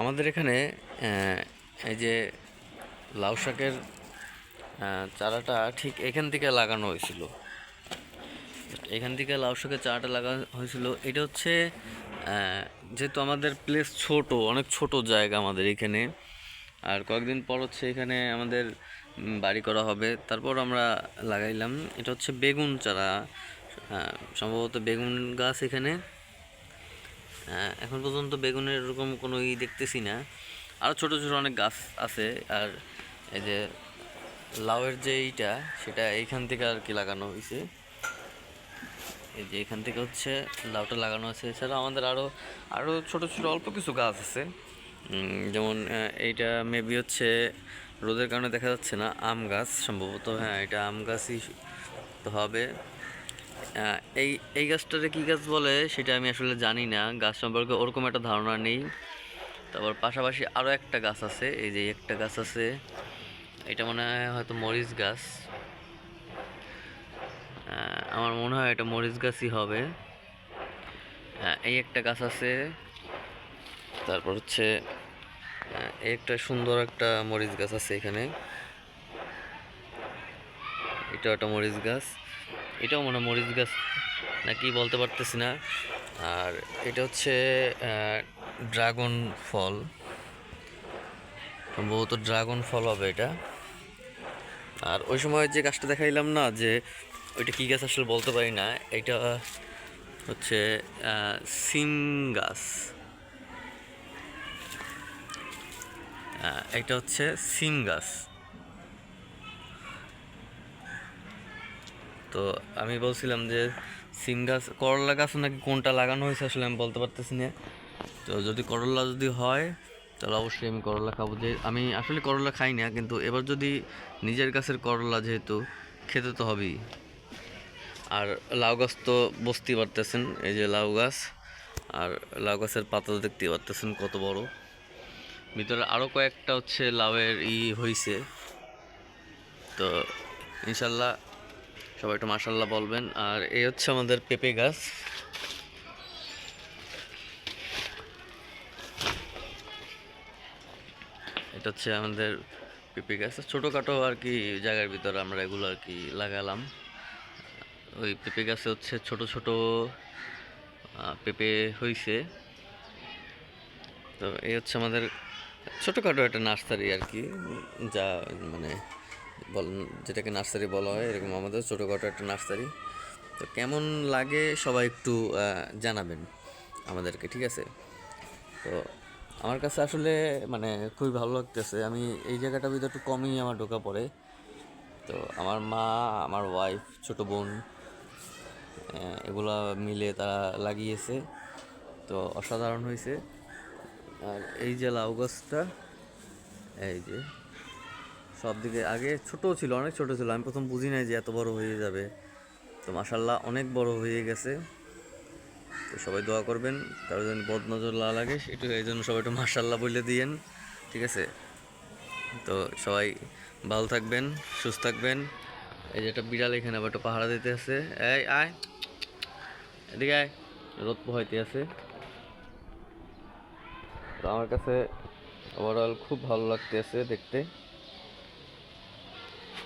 আমাদের এখানে এই যে লাউ শাকের চারাটা ঠিক এখান থেকে লাগানো হয়েছিল। এখান থেকে লাউ শাকের চারাটা লাগানো হয়েছিল। এটা হচ্ছে যেহেতু আমাদের প্লেস ছোট, অনেক ছোট জায়গা আমাদের এখানে। আর কয়েকদিন পর হচ্ছে এখানে আমাদের বাড়ি করা হবে। তারপর আমরা লাগাইলাম। এটা হচ্ছে বেগুন চারা। সম্ভবত বেগুন গাছ এখানে। এখন পর্যন্ত বেগুনের এরকম কোনো ই দেখতেছি না। আরও ছোট ছোট অনেক গাছ আছে, আর এই যে লাউয়ের যে এইটা সেটা এইখান থেকে আর কি লাগানো হয়েছে এই যে এখান থেকে হচ্ছে লাউটা লাগানো আছে। এছাড়া আমাদের আরও আরও ছোট ছোট অল্প কিছু গাছ আছে। যেমন এইটা মেবি হচ্ছে রোদের কারণে দেখা যাচ্ছে না, আম গাছ সম্ভবত। হ্যাঁ এটা আম গাছই হবে। এই এই গাছটারে কী গাছ বলে সেটা আমি আসলে জানি না। গাছ সম্পর্কে ওরকম একটা ধারণা নেই। তারপর পাশাপাশি আরও একটা গাছ আছে এই যে একটা গাছ আছে। এটা মনে হয় হয়তো মরিচ গাছ। আমার মনে হয় এটা মরিচ গাছই হবে। আহ, এই একটা গাছ আছে। তারপর হচ্ছে এই একটা সুন্দর একটা মরিচ গাছ আছে এখানে। এটা একটা মরিচ গাছ। এটাও মনে মরিচ গাছ নাকি বলতে পারতেছি না। আর এটা হচ্ছে ড্রাগন ফল। সম্ভবত ড্রাগন ফল হবে এটা। আর ওই সময় যে গাছটা দেখাইলাম না, যে ওইটা কী গাছ আসলে বলতে পারি না, এটা হচ্ছে সিম গাছ। এটা হচ্ছে সিম গাছ। তো আমি বলছিলাম যে সিম গাছ করলা গাছ নাকি কোনটা লাগানো হয়েছে আসলে আমি বলতে পারতেছি না। তো যদি করলা যদি হয়, তাহলে অবশ্যই আমি করলা খাব। যে আমি আসলে করলা খাই না, কিন্তু এবার যদি নিজের গাছের করলা যেহেতু, খেতে তো হবেই। আর লাউ গাছ তো বসতেই পারতেছেন, এই যে লাউ গাছ, আর লাউ গাছের পাতা দেখতে পারতেছেন কত বড়। ভিতরে আরও কয়েকটা হচ্ছে লাউয়ের ই হয়েছে তো ইনশাল্লাহ সবাই একটু মাসাল্লাহ বলবেন। আর এই হচ্ছে আমাদের পেঁপে গাছ। এটা হচ্ছে আমাদের পেঁপে গাছ। ছোটোখাটো আর কি জায়গার ভিতরে আমরা এগুলো আর কি লাগালাম। ওই পেঁপে গাছে হচ্ছে ছোট ছোট পেঁপে হয়েছে তো এই হচ্ছে আমাদের ছোটোখাটো একটা নার্সারি আর কি, যা মানে যেটাকে নার্সারি বলা হয়, এরকম আমাদের ছোটোখাটো একটা নার্সারি। তো কেমন লাগে সবাই একটু জানাবেন আমাদেরকে, ঠিক আছে? তো আমার কাছে আসলে মানে খুবই ভালো লাগতেছে। আমি এই জায়গাটার ভিতরে একটু কমই আমার ঢোকা পড়ে। তো আমার মা, আমার ওয়াইফ ছোট বোন এগুলা মিলে তারা লাগিয়েছে। তো অসাধারণ হয়েছে। আর এই যে লাউ গাছটা, এই যে সব দিকে। আগে ছোট ছিল, অনেক ছোট ছিল। আমি প্রথম বুঝি নাই যে এত বড় হয়ে যাবে। তো মাসাল্লাহ অনেক বড় হয়ে গেছে। তো সবাই দোয়া করবেন, কারও যেন বদ নজর না লাগে একটু এই জন্য সবাই একটু মাসাল্লাহ বলে দিয়েন, ঠিক আছে? তো সবাই ভালো থাকবেন, সুস্থ থাকবেন। এই যে একটা বিড়াল এখানে আবার একটা পাহারা দিতে আছে। এই, আয়। এদিকে আয়। রোদ পোহাইতে আছে। তো আমার কাছে ওভারঅল খুব ভালো লাগতেছে দেখতে।